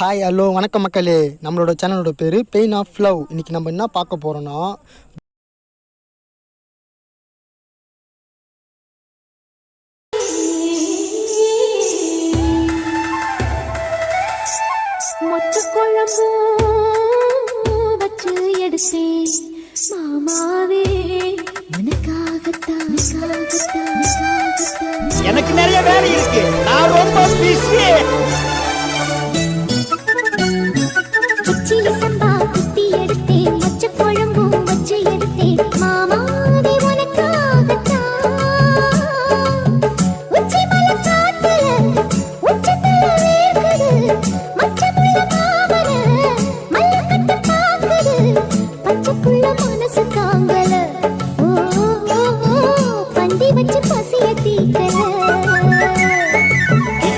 Hi hello வணக்கம் மக்களே. நம்மளோட சேனலோட பேர் பெயின் ஆஃப் லவ் இன்னைக்கு நம்ம என்ன பார்க்க போகிறோன்னா. எனக்கு நிறைய வேலை இருக்கு. நான் ரொம்ப பிஸி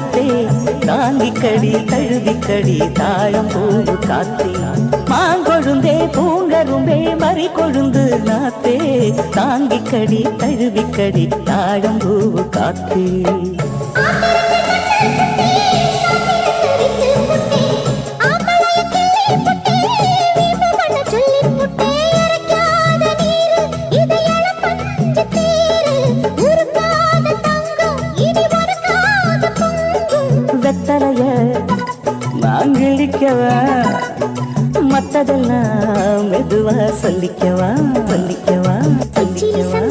கொழுந்து நாத்தே தாங்கிக்கடி தழுவிக்கடி தாழம் பூவு காத்தே. மாங்கொழுந்தே பூங்கரும்பே மறி கொழுந்து நாத்தே. தாங்கிக்கடி தழுவிக்கடி தாழம் பூவு காத்தே. வெத்தலைய மாங்கிழிக்கவா மத்ததெல்லாம் மெதுவா சொல்லிக்கவா? சொல்லிக்கவா? சொல்லிக்கவா?